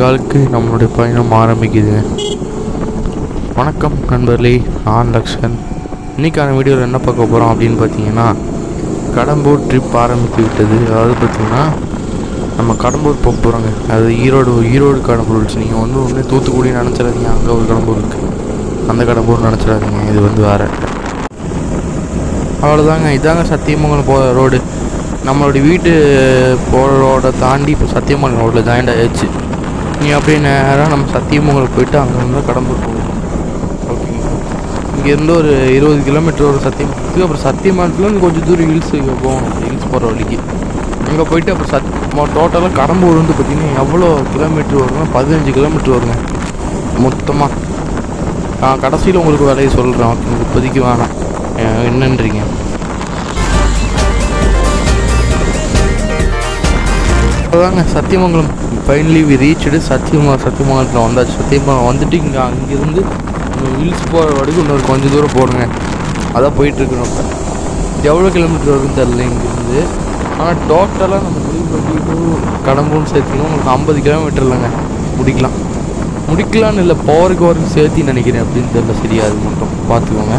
காலுக்கு நம்மளுடைய பயணம் ஆரம்பிக்குது. வணக்கம் நண்பர்களே நான் லக்ஷன். இன்றைக்கான வீடியோவில் என்ன பார்க்க போகிறோம் அப்படின்னு பார்த்தீங்கன்னா கடம்பூர் ட்ரிப் ஆரம்பித்து விட்டது. அதாவது பார்த்தீங்கன்னா நம்ம கடம்பூர் போக போகிறோங்க அது ஈரோடு ஈரோடு கடம்பூர் இருந்துச்சு நீங்கள் வந்து ஒன்று தூத்துக்குடி நினச்சிடாதீங்க. அங்கே ஒரு கடம்பூர் இருக்குது அந்த கடம்பூர் நினச்சிடாதீங்க. இது வந்து வேறு. அவ்வளோதாங்க இதாங்க சத்தியமங்கலம் போகிற ரோடு. நம்மளுடைய வீட்டு போகிற ரோடை தாண்டி இப்போ சத்தியமங்கலம் ரோட்டில் ஜாயிண்ட் ஆகிடுச்சு நீ அப்படியே நேராக நம்ம சத்தியமங்கலம் போயிட்டு அங்கே வந்து கடம்பூர் போகணும் ஓகேங்களா இங்கேருந்து ஒரு இருபது கிலோமீட்டர் ஒரு சத்தியமங்கலத்துக்கு அப்புறம் சத்தியமங்கலத்துலேருந்து கொஞ்சம் தூரம் ஹில்ஸுக்கு போகணும். ஹில்ஸ் போகிற வழிக்கு. அங்கே போயிட்டு அப்புறம் சத் டோட்டலாக கடம்பூர் வந்து பார்த்திங்கன்னா எவ்வளோ கிலோமீட்டர் வருங்க? பதினஞ்சு கிலோமீட்டர் வருங்க. மொத்தமாக நான் கடைசியில் உங்களுக்கு விலையை சொல்கிறேன் ஓகே இப்போதைக்கு வேணாம். என்னன்றீங்க? அதாங்க சத்தியமங்கலம். ஃபைனலி வி ரீச்சடு சத்தியமா சத்தியமங்கலத்தில் வந்தாச்சு. சத்தியமாக வந்துட்டு இங்கே அங்கேருந்து ஹில்ஸ் போகிற வரைக்கும் இன்னொரு கொஞ்சம் தூரம் போடுங்க அதான் போயிட்டுருக்கணும் இப்போ எவ்வளோ கிலோமீட்டர் வரும்னு தெரில இங்கேருந்து. ஆனால் டோட்டலாக நம்ம புளிப்பட்டி டு கடம்பூர்னு சேர்த்திங்கன்னா உங்களுக்கு ஐம்பது கிலோமீட்டர் இல்லைங்க. முடிக்கலாம். முடிக்கலான்னு இல்லை போகிறக்கு வரைக்கும் சேர்த்தி நினைக்கிறேன் அப்படின்னு தெரில சரியா அது மட்டும் பார்த்துக்கோங்க.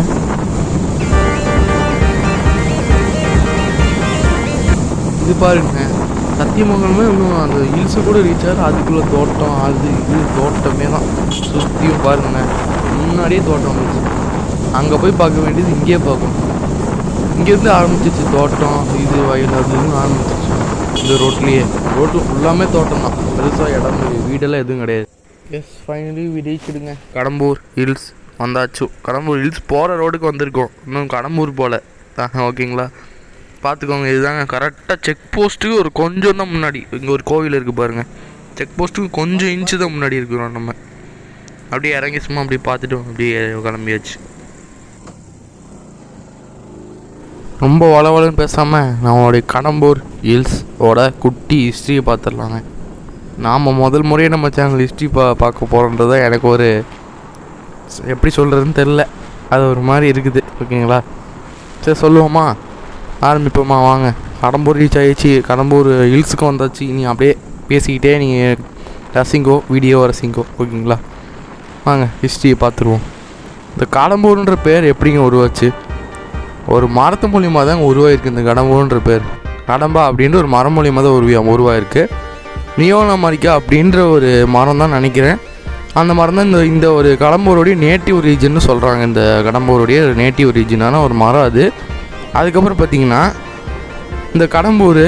இது பாருங்க. சத்தியமங்கலமே இன்னும் அந்த ஹில்ஸு கூட ரீச் ஆகிற அதுக்குள்ளே தோட்டம் அது இது தோட்டமே தான். சுற்றியும் பாருங்க முன்னாடியே தோட்டம் வந்துச்சு. அங்கே போய் பார்க்க வேண்டியது இங்கேயே பார்க்கணும். இங்கேருந்து ஆரம்பிச்சிச்சு தோட்டம் இது வயல் அதுன்னு ஆரம்பிச்சிச்சு. இந்த ரோட்லேயே. ரோட்டில் ஃபுல்லாமே தோட்டம் தான். பெருசாக இடம் வீடெல்லாம் எதுவும் கிடையாது. எஸ் ஃபைனலி விடிச்சிடுங்க கடம்பூர் ஹில்ஸ் வந்தாச்சு. கடம்பூர் ஹில்ஸ் போகிற ரோடுக்கு வந்திருக்கோம். இன்னும் கடம்பூர் போகல ஓகேங்களா? பார்த்துக்கோங்க இதுதாங்க. கரெக்டாக செக் போஸ்ட்டுக்கு ஒரு கொஞ்சம் தான் முன்னாடி. இங்கே ஒரு கோவில் இருக்குது பாருங்கள் செக் போஸ்ட்டுக்கு கொஞ்சம் இன்ச்சு தான் முன்னாடி இருக்கிறோம் நம்ம. அப்படியே இறங்கி சும்மா அப்படியே பார்த்துட்டு அப்படியே கிளம்பியாச்சு. ரொம்ப வளவலன்னு பேசாமல் நம்மளுடைய கடம்பூர் ஹில்ஸோட குட்டி ஹிஸ்ட்ரியை பார்த்துடலாங்க. நாம் முதல் முறையே நம்ம சேனல் ஹிஸ்ட்ரி பா பார்க்க போகிறோன்றது தான் எனக்கு ஒரு எப்படி சொல்கிறதுன்னு தெரில அது ஒரு மாதிரி இருக்குது ஓகேங்களா? சரி சொல்லுவோமா? ஆரம்பிப்போமா வாங்க. கடம்பூர் ரீச் ஆகிடுச்சு கடம்பூர் ஹில்ஸுக்கும் வந்தாச்சு. நீ அப்படியே பேசிக்கிட்டே நீங்கள் ரசிங்கோ வீடியோ ரசிங்கோ ஓகேங்களா? வாங்க ஹிஸ்ட்ரியை பார்த்துருவோம். இந்த கடம்பூர்ன்ற பேர் எப்படிங்க உருவாச்சு? ஒரு மரத்து மூலியமாக தான் உருவாயிருக்கு இந்த கடம்பூர்ன்ற பேர். கடம்பா அப்படின்ற ஒரு மரம் மூலியமாக தான் உருவா உருவாயிருக்கு. நியோனா மரிக்கா அப்படின்ற ஒரு மரம் தான் நினைக்கிறேன். அந்த மரம் தான் இந்த இந்த ஒரு கடம்பூருடைய நேட்டிவ் ரீஜன்னு சொல்கிறாங்க இந்த கடம்பூருடைய நேட்டிவ் ரீஜனான ஒரு மரம் அது. அதுக்கப்புறம் பார்த்தீங்கன்னா இந்த கடம்பூர்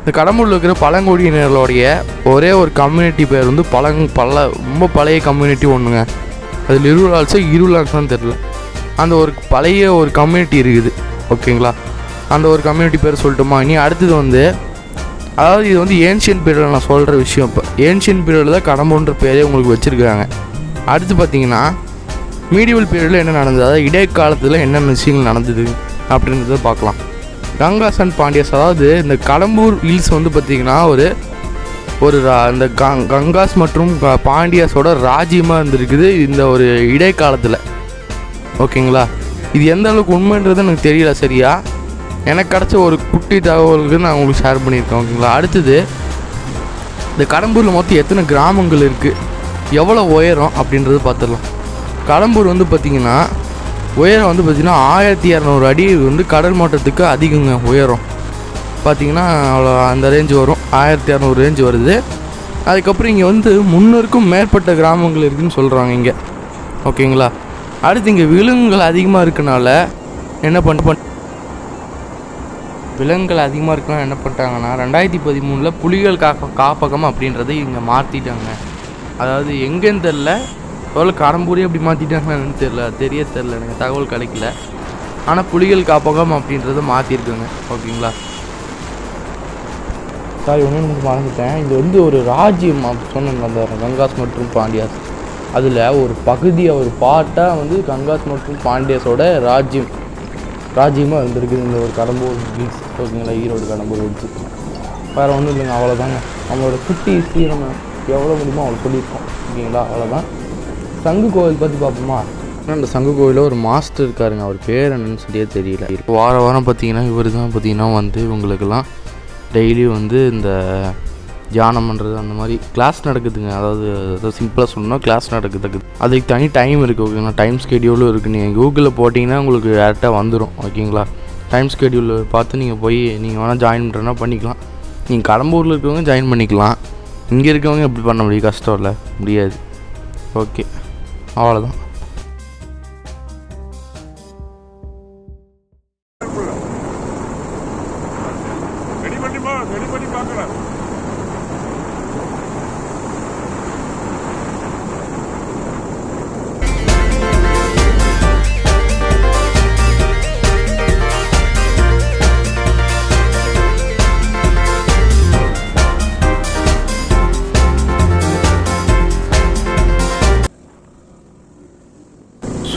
இந்த கடம்பூரில் இருக்கிற பழங்குடியினர்களுடைய ஒரே ஒரு கம்யூனிட்டி பேர் வந்து பழங் பல ரொம்ப பழைய கம்யூனிட்டி ஒன்றுங்க அதில் இருளால்ஸோ இருளால்ஸான்னு தெரில அந்த ஒரு பழைய ஒரு கம்யூனிட்டி இருக்குது. ஓகேங்களா? அந்த ஒரு கம்யூனிட்டி பேர் சொல்லட்டுமா? இனி அடுத்தது வந்து அதாவது இது வந்து ஏன்ஷியன் பீரியடில் நான் சொல்கிற விஷயம் இப்போ. ஏன்ஷியன் பீரியடில் தான் கடம்புன்ற பேரே உங்களுக்கு வச்சுருக்காங்க. அடுத்து பார்த்தீங்கன்னா மீடியவல் பீரியடில் என்ன நடந்தது? அதாவது இடைக்காலத்தில் என்னென்ன விஷயங்கள் நடந்தது? அப்படின்றத பார்க்கலாம். கங்காஸ் அண்ட் பாண்டியஸ் அதாவது இந்த கடம்பூர் ஹில்ஸ் வந்து பார்த்திங்கன்னா ஒரு ஒரு அந்த இந்த கங் கங்காஸ் மற்றும் பாண்டியாஸோட ராஜ்யமாக இருந்திருக்குது இந்த ஒரு இடைக்காலத்தில். ஓகேங்களா? இது எந்த அளவுக்கு உண்மைன்றது எனக்கு தெரியல சரியா? எனக்கு கிடச்ச ஒரு குட்டி தகவலுக்கு நான் உங்களுக்கு ஷேர் பண்ணியிருக்கேன் ஓகேங்களா? அடுத்தது இந்த கடம்பூரில் மொத்தம் எத்தனை கிராமங்கள் இருக்குது எவ்வளோ உயரம் அப்படின்றது பார்த்துடலாம். கடம்பூர் வந்து பார்த்திங்கன்னா உயரம் வந்து பார்த்திங்கன்னா ஆயிரத்தி இரநூறு அடி வந்து கடல் மட்டத்துக்கு அதிகங்க உயரம். பார்த்திங்கன்னா அவ்வளோ அந்த ரேஞ்சு வரும். ஆயிரத்தி இரநூறு ரேஞ்சு வருது. அதுக்கப்புறம் இங்கே வந்து முன்னூறுக்கும் மேற்பட்ட கிராமங்கள் இருக்குதுன்னு சொல்கிறாங்க இங்கே. ஓகேங்களா? அடுத்து இங்கே விலங்குகள் அதிகமாக இருக்கனால என்ன பண்ண பண்ண விலங்குகள் அதிகமாக இருக்கனால என்ன பண்ணிட்டாங்கன்னா ரெண்டாயிரத்தி பதிமூணில் புலிகள் காப்ப காப்பகம் அப்படின்றத இங்கே மாற்றிட்டாங்க அதாவது எங்கேன்னு தெரில எவ்வளோ கடம்பூரே அப்படி மாற்றிட்டாங்கன்னு தெரில தெரிய தெரில எனக்கு. தகவல் கிடைக்கல. ஆனால் புலிகள் காப்பகம் அப்படின்றத மாற்றிருக்குங்க ஓகேங்களா? சாரி ஒன்று எனக்கு மறந்துட்டேன். இது வந்து ஒரு ராஜ்யம் அப்படி சொன்னாங்க அந்த கங்காஸ் மற்றும் பாண்டியாஸ். அதில் ஒரு பகுதியாக ஒரு பாட்டாக வந்து கங்காஸ் மற்றும் பாண்டியாஸோட ராஜ்யம் ராஜ்யமாக இருந்திருக்குது. இந்த ஒரு கடம்பூர் பீச் ஓகேங்களா? ஈரோடு கடம்பூர் பீச் வேறு ஒன்றும் இல்லைங்க அவ்வளோதாங்க நம்மளோட குட்டி சீரமை எவ்வளோ முடியுமோ அவ்வளோ சொல்லியிருக்கோம். ஓகேங்களா? அவ்வளோதான் சங்கு கோவில் பற்றி பார்ப்போமா? ஆனால் இந்த சங்கு கோவிலில் ஒரு மாஸ்டர் இருக்காருங்க. அவர் பேர் என்னன்னு சொல்லியே தெரியல. வார வாரம் பார்த்தீங்கன்னா இவர் தான் பார்த்தீங்கன்னா வந்து இவங்களுக்கெல்லாம் டெய்லி வந்து இந்த தியானம் பண்ணுறது அந்த மாதிரி கிளாஸ் நடக்குதுங்க. அதாவது அதாவது சிம்பிளாக சொல்லணும்னா கிளாஸ் நடக்குதுக்கு அதுக்கு தனி டைம் இருக்குது ஓகேங்களா டைம் ஸ்கெடியூலும் இருக்குது நீங்கள் கூகுளில் போட்டிங்கன்னா உங்களுக்கு டேரெக்டாக வந்துடும் ஓகேங்களா டைம் ஸ்கெடியூல் பார்த்து நீங்கள் போய் நீங்கள் வேணால் ஜாயின் பண்ணுறதுனா பண்ணிக்கலாம். நீங்கள் கடம்பூரில் இருக்கவங்க ஜாயின் பண்ணிக்கலாம். இங்கே இருக்கவங்க எப்படி பண்ண முடியும்? கஷ்டம் இல்லை. முடியாது. ஓகே அவ்வளோதான் ரெடி பண்ணிமா ரெடி பண்ணி பார்க்குறேன்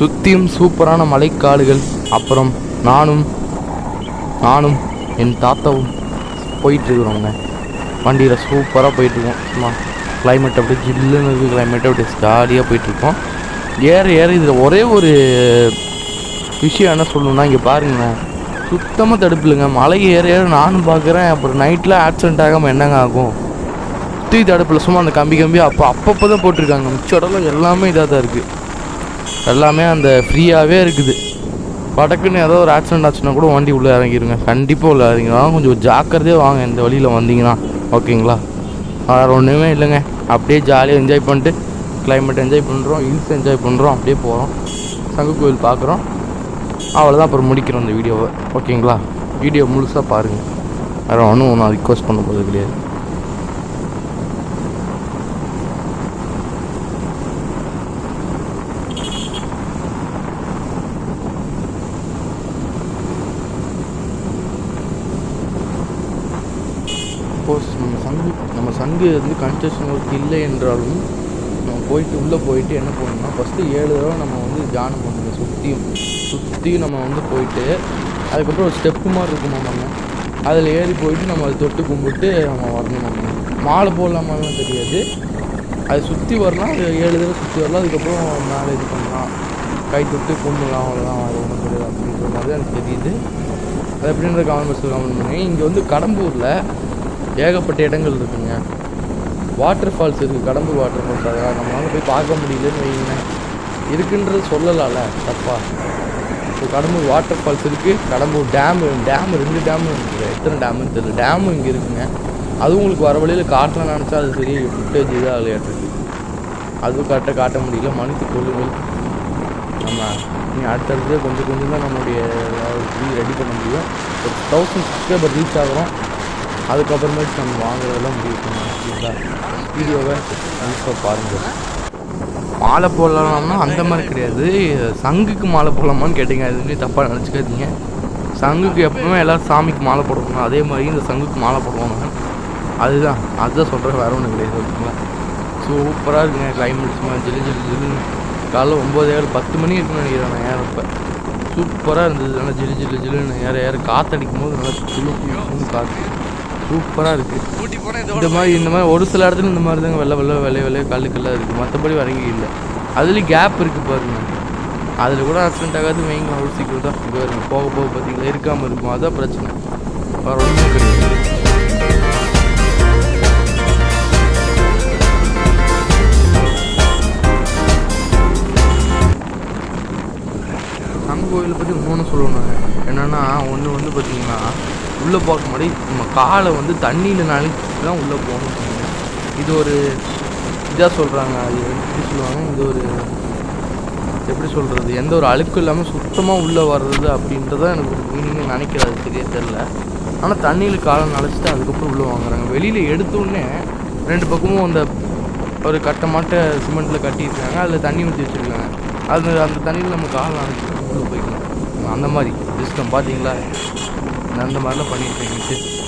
சுற்றியும் சூப்பரான மலைக்காடுகள் அப்புறம் நானும் நானும் என் தாத்தாவும் போயிட்டுருக்குறோங்க. வண்டியில் சூப்பராக போயிட்டுருக்கோம். சும்மா கிளைமேட் அப்படியே ஜில்லுன்னு இருக்குது கிளைமேட் அப்படியே ஜாலியாக போயிட்டுருக்கோம். ஏற ஏற இதில் ஒரே ஒரு விஷயம் என்ன சொல்லணும்னா இங்கே பாருங்களேன். சுத்தமாக தடுப்பில்லைங்க மலை ஏற ஏற நானும் பார்க்குறேன் அப்புறம் நைட்டில் ஆக்சிடென்ட் ஆகாமல் என்னங்க ஆகும்? சுற்றி தடுப்பில் சும்மா அந்த கம்பி கம்பி அப்போ அப்பப்போ தான் போட்டிருக்காங்க. மிச்ச இடம்லாம் எல்லாமே இதாக தான் இருக்குது எல்லாமே அந்த ஃப்ரீயாகவே இருக்குது. படக்குன்னு ஏதோ ஒரு ஆக்சிடென்ட் ஆச்சுன்னா கூட வண்டி உள்ளே இறங்கிருங்க. கண்டிப்பாக உள்ளே இறங்கிடும் கொஞ்சம் ஜாக்கிரதையாக வாங்க. இந்த வழியில் வந்தீங்கன்னா ஓகேங்களா? வேறு ஒன்றுமே இல்லைங்க. அப்படியே ஜாலியாக என்ஜாய் பண்ணிட்டு கிளைமேட் என்ஜாய் பண்ணுறோம் ஹில்ஸ் என்ஜாய் பண்ணுறோம் அப்படியே போகிறோம் சங்கு கோயில் பார்க்குறோம். அவ்வளோதான் அப்புறம் முடிக்கிறோம் இந்த வீடியோவை. ஓகேங்களா? வீடியோ முழுசாக பாருங்கள் வேறு ஒன்றும் நான் ரிக்வஸ்ட் பண்ண போகிறது கிடையாது சப்போஸ் நம்ம சங்கு நம்ம சங்கு வந்து கன்ஸ்ட்ரக்ஷன் ஒர்க் இல்லை என்றாலும் நம்ம போயிட்டு உள்ளே போயிட்டு என்ன பண்ணணும்னா ஃபஸ்ட்டு ஏழு தடவை நம்ம வந்து தியானம் பண்ணணும். சுற்றியும் சுற்றியும் நம்ம வந்து போயிட்டு அதுக்கப்புறம் ஒரு ஸ்டெப்பு மாதிரி இருக்குமா நம்ம? அதில் ஏறி போயிட்டு நம்ம அதை தொட்டு கும்பிட்டு நம்ம வரணும் நம்ம. மாலை போடலாமாலாம் தெரியாது. அது சுற்றி வரலாம் அது ஏழு தடவை சுற்றி வரலாம் அதுக்கப்புறம் மேலே இது பண்ணலாம். கை தொட்டு கும்பிடலாம் அவ்வளோதான் அது ஒன்றும் கிடையாது அப்படின்ற மாதிரி எனக்கு தெரியுது. அது எப்படின்ற கவர்மெண்ட் கவர்மெண்ட் பண்ணி இங்கே வந்து கடம்பூரில் ஏகப்பட்ட இடங்கள் இருக்குங்க. வாட்டர் ஃபால்ஸ் இருக்குது கடம்பூர் வாட்டர் ஃபால்ஸ் அதெல்லாம் நம்மளால போய் பார்க்க முடியலன்னு வைங்க இருக்குன்றது சொல்லலாம்ல தப்பா. இப்போ கடம்பூர் வாட்டர் ஃபால்ஸ் இருக்குது கடம்பூர் டேமு டேம் ரெண்டு டேமு இருக்குது எத்தனை டேமுன்னு தெரியல. டேமும் இங்கே இருக்குங்க. அதுவும் உங்களுக்கு வர வழியில் காட்டலாம் நினச்சா அது சரி ஃபுட்டேஜ் இதாக விளையாட்டுருக்கு. அதுவும் கரெக்டாக காட்ட முடியல. மன்னித்து கொள்ளுங்கள். நம்ம நீ அடுத்தடுத்து கொஞ்சம் கொஞ்சம் தான் நம்மளுடைய ரெடி பண்ண முடியும். ஒரு தௌசண்ட் சப்ஸ்கிரைபர் ரீச் ஆகிறோம். அதுக்கப்புறமேட்டு நம்ம வாங்குறதெல்லாம் முடிவு பண்ணலாம். வீடியோவை கண்டிப்பாக பாருங்கள் மாலை போடலாம்னா அந்த மாதிரி கிடையாது. சங்குக்கு மாலை போடலாமான்னு கேட்டிங்க. அது தப்பாக நினச்சிக்காதீங்க. சங்குக்கு எப்பவுமே எல்லோரும் சாமிக்கு மாலை போடுவாங்க அதே மாதிரி இந்த சங்குக்கு மாலை போடுவாங்க. அதுதான். அதுதான் சொல்கிறேன் வேற ஒன்றும் கிடையாது. ஓகேங்களா? சூப்பராக இருக்குங்க. கிளைமேட் சும்மா ஜில்லு ஜிலு ஜிலுன்னு. காலைல ஒம்பது ஏழு பத்து மணி இருக்குன்னு நினைக்கிறேன் நான் ஏறப்ப. சூப்பராக இருந்தது. நல்லா ஜில்லு ஜிலு ஜிலுன்னு. ஏற ஏற காற்றடிக்கும் போது நல்லா குளு காற்று சூப்பராக இருக்குது இந்த மாதிரி இந்த மாதிரி ஒரு சில இடத்துல இந்த மாதிரி தாங்க வெள்ளை வெள்ளை வெள்ளை வெள்ளை கல்லு கல்லாக இருக்குது மற்றபடி வரங்கி இல்லை. அதுலேயும் கேப் இருக்குது பாருங்க. அதில் கூட ஆக்சிடென்ட் ஆகாது வைங்க அவ்வளோ சீக்கிரம் தான் இங்கே வருங்க. போக போக பார்த்தீங்களா? இருக்காமல் இருக்கும். அதான் பிரச்சனை. வேறு ஒன்றும் கிடையாது. கோயிலை பற்றி இன்னொன்று சொல்லணும். என்னென்னா ஒன்று வந்து பார்த்தீங்கன்னா உள்ளே பார்க்க முன்னாடி நம்ம காலை வந்து தண்ணியில் நனைச்சிட்டு தான் உள்ளே போகணும் இது ஒரு இதாக சொல்கிறாங்க. அது எப்படி சொல்லுவாங்க? இது ஒரு எப்படி சொல்கிறது? எந்த ஒரு அழுக்கும் இல்லாமல் சுத்தமாக உள்ளே வர்றது அப்படின்றத எனக்கு ஒரு மீனிங்காக நினைக்கிறது சரியா தெரில. ஆனால் தண்ணியில் காலை நனைச்சிட்டு அதுக்கப்புறம் உள்ளே வாங்குறாங்க. வெளியில் எடுத்தோடனே ரெண்டு பக்கமும் அந்த ஒரு கட்டமாட்ட சிமெண்ட்டில் கட்டியிருக்காங்க. அதில் தண்ணி ஊற்றி வச்சுருக்காங்க. அது அந்த தண்ணியில் நம்ம காலை நனைச்சிட்டு உள்ளே போய்க்கலாம் அந்த மாதிரி சிஸ்டம் பார்த்தீங்களா? அந்த மாதிரிலாம் பண்ணியிருக்கேன்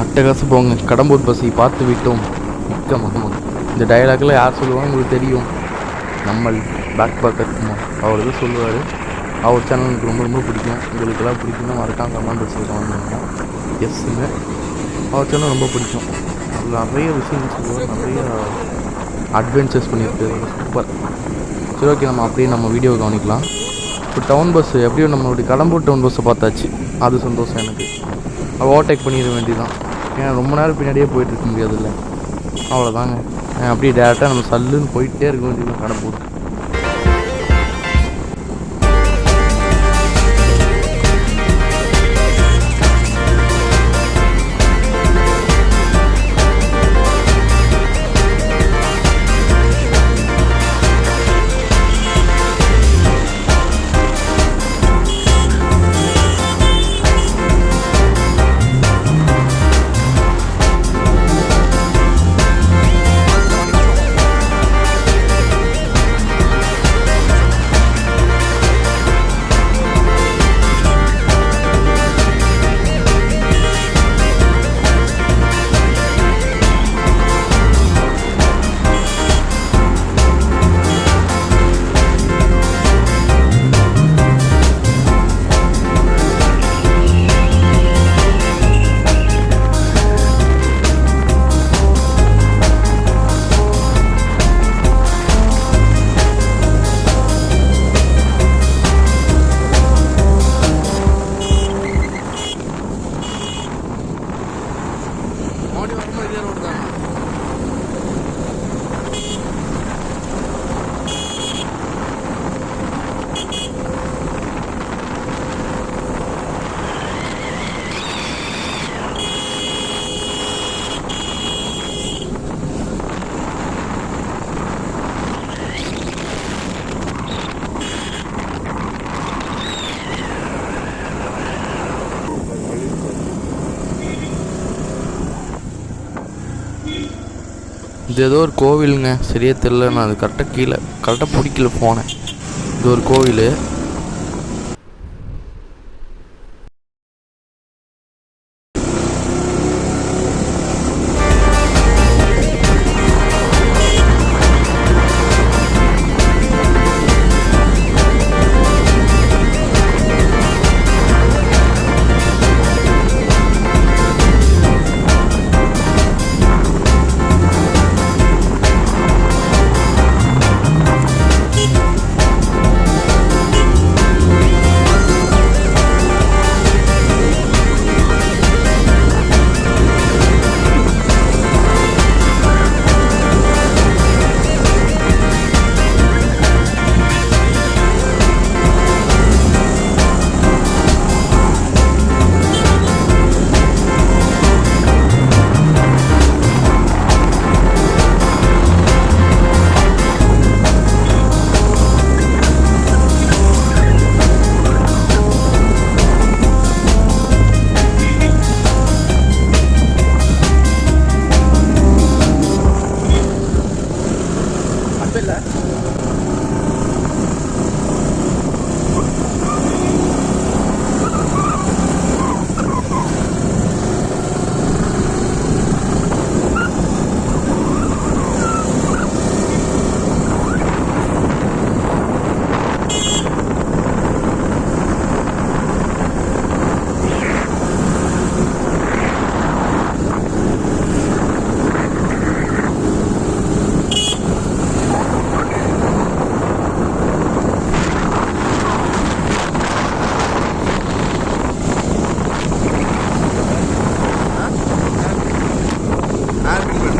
அட்டகாசு போங்க கடம்பூர் பஸ்ஸை பார்த்து விட்டோம். மிக்க மகமது இந்த டயலாக்ல யார் சொல்லுவாங்க உங்களுக்கு தெரியும். நம்ம பேக் பேக்கர் குமார். அவர் தான் சொல்லுவார். அவர் சேனல் எனக்கு ரொம்ப ரொம்ப பிடிக்கும். உங்களுக்கெல்லாம் பிடிக்கும்னா மறக்காம கமெண்ட் சொல்லுவாங்க எஸ்ஸுங்க அவர் சேனல் ரொம்ப பிடிக்கும். அதில் நிறைய விஷயம் சொல்லுவார். நிறைய அட்வென்ச்சர்ஸ் பண்ணியிருக்காரு. சூப்பர் சரி ஓகே நம்ம அப்படியே நம்ம வீடியோ கவனிக்கலாம். இப்போ டவுன் பஸ் எப்படியும் நம்மளுடைய கடம்பூர் டவுன் பஸ்ஸை பார்த்தாச்சு. அது சந்தோஷம் எனக்கு. ஓவர்டேக் பண்ணிட வேண்டியதான் ஏன்னா ரொம்ப நேரம் பின்னாடியே போயிட்டு இருக்க முடியாதுல்ல. அவ்வளோதாங்க அப்படியே டேரெக்டாக நம்ம சல்லுன்னு போயிட்டே இருக்க வேண்டியது கடை போட்டு. இது ஏதோ ஒரு கோவிலுங்க. சரியாக தெரில நான் அது கரெக்டாக கீழே கரெக்டாக பிடிக்கல போனேன். இது ஒரு கோவில்.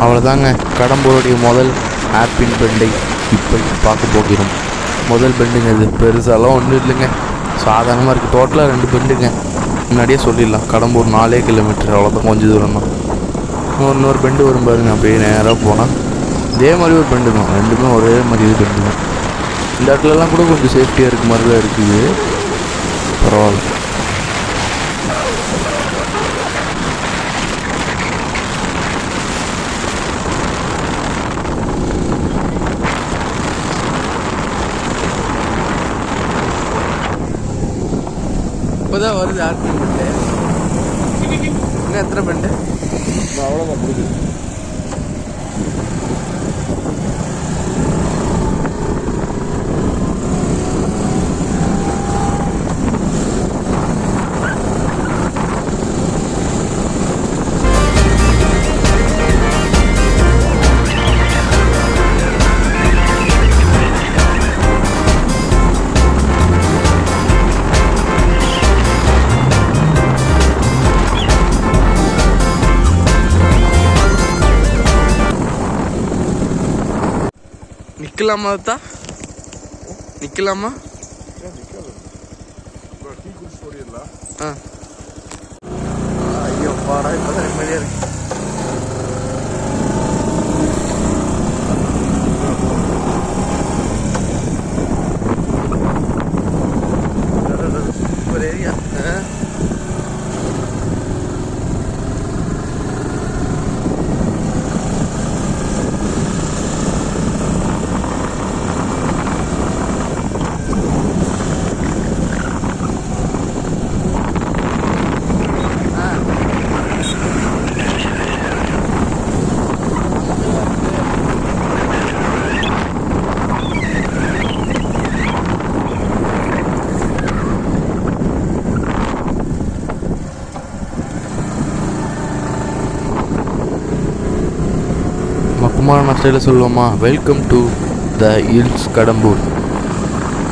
அவ்வளோதாங்க கடம்பூருடைய முதல் ஆப்பின் பெண்டை இப்போ பார்க்க போகிறோம். முதல் பெண்டுங்க இது. பெருசாலாம் ஒன்றும் இல்லைங்க. சாதாரணமாக இருக்குது டோட்டலாக ரெண்டு பெண்டுங்க. முன்னாடியே சொல்லிடலாம். கடம்பூர் நாலே கிலோமீட்டர். அவ்வளோதான் கொஞ்சம் தூரம் தான் இன்னொரு பெண்டு வரும் பாருங்க. அப்படியே நேராக போனால் இதே மாதிரி ஒரு பெண்டு தான். ரெண்டுமே ஒரே மாதிரி இது பெண்டு தான். இந்த இடத்துலலாம் கூட கொஞ்சம் சேஃப்டியாக இருக்க மாதிரி தான் இருக்குது. பரவாயில்ல. இப்போதான் வருது ஆர்பி பெண்டு இன்னும் எத்தனை பெண்டு அவ்வளோதான் முடிஞ்சு நிற்கலாமா தான் நிற்கலாமா ஏன் நிற்காது இப்போ டீ குடிச்சு ஓடிடலாம் ஆ ஐயோ பாடா இப்போ தான் நிம்மதியாக இருக்கு சூப்பர் ஏரியா நம்ம சொல்லுவோமா? Welcome to the hills Kadambur.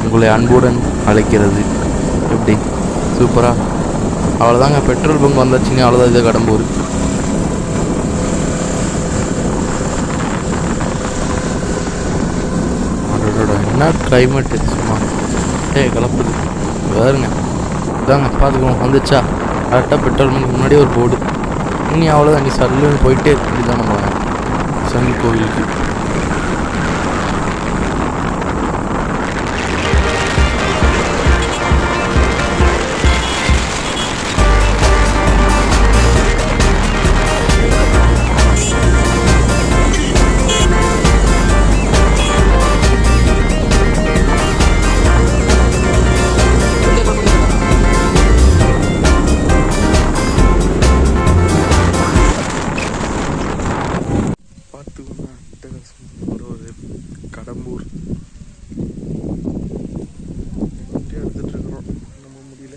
உங்களை அன்புடன் அழைக்கிறது. எப்படி? சூப்பராக அவ்வளோதாங்க பெட்ரோல் பங்க் வந்தாச்சுங்க. அவ்வளோதான் இது கடம்பூர். என்ன கிளைமேட் சும்மா. ஏ கலப்புது வேறுங்க. இதாங்க. பார்த்துக்கோங்க வந்துச்சா கரெக்டாக பெட்ரோல் பங்க் முன்னாடியே ஒரு போர்டு இனி அவ்வளோதான் நீ சல்லுன்னு போயிட்டே இப்படி தான் நம்ம santo ஒரு கடம்பூர். இருக்கிறோம். நம்ம முடியல.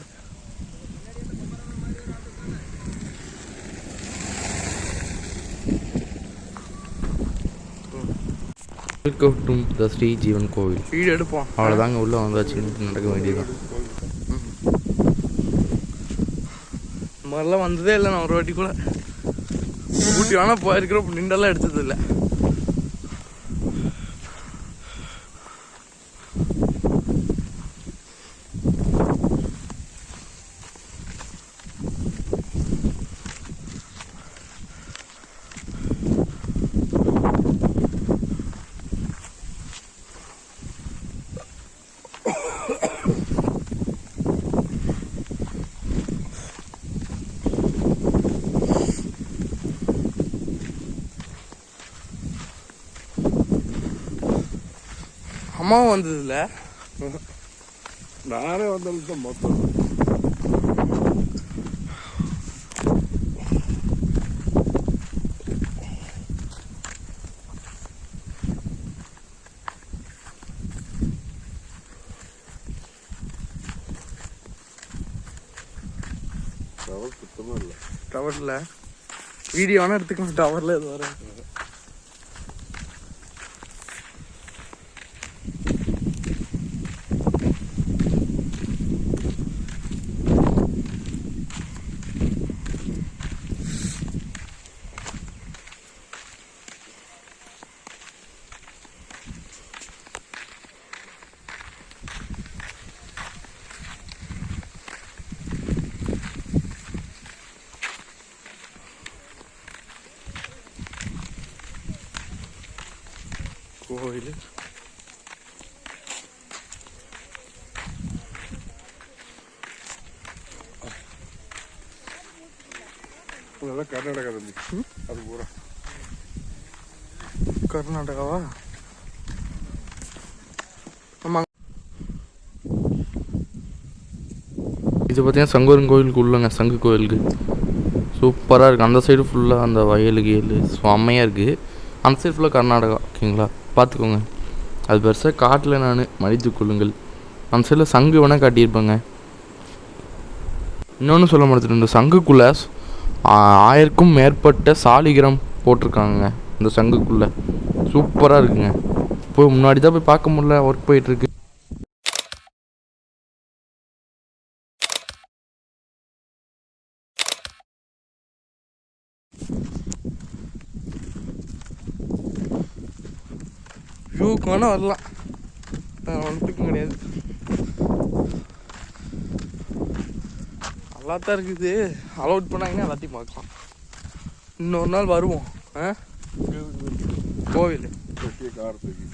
Welcome to the Shri Jeevan கோவில் வீடு எடுப்போம். அவ்வளோதாங்க உள்ளே வந்தாச்சு. நடக்க வேண்டியதுதான். இந்த மாதிரிலாம் வந்ததே இல்லை நான் ஒரு வாட்டி கூட. ஊட்டி வேணா போயிருக்கிறோம் நின்றெல்லாம் எடுத்தது அம்மாவும் வந்தது இல்லை நானே வந்தாலும் தான் மொத்தம். டவர் சுத்தமாக இல்லை. டவரில். வீடியோ வேணா எடுத்துக்கலாம் டவரில் இது வர கர்நாடகா தம்பி. அது பூரா. கர்நாடகாவா? ஆமாங்க. இது பார்த்தீங்கன்னா சங்கோரன் கோயிலுக்கு உள்ளங்க சங்கு கோயிலுக்கு. சூப்பராக இருக்குது அந்த சைடு ஃபுல்லாக அந்த வயலு கியல் செம்மையாக இருக்குது அந்த சைடு ஃபுல்லாக கர்நாடகா ஓகேங்களா? பார்த்துக்கோங்க அது பெருசாக காட்டில் நான் மடித்து கொள்ளுங்கள். அந்த சைடில் சங்கு வேணால் காட்டியிருப்பாங்க. இன்னொன்று சொல்ல மாட்டேன் இந்த சங்குக்குள்ளே ஆயிரக்கும் மேற்பட்ட சாலிகிராம் போட்டிருக்காங்க இந்த சங்குக்குள்ளே. சூப்பராக இருக்குங்க. போய் முன்னாடி தான் போய் பார்க்க முடியல ஒர்க் போயிட்டுருக்கு. வியூக்கு வேணால் வரலாம். நான் கிடையாது. நல்லா தான் இருக்குது. அலோட் பண்ணாங்கன்னா எல்லாத்தையும் பார்க்கலாம். இன்னொரு நாள் வருவோம். ஆ? கோவில். பெரிய கார்த்திகை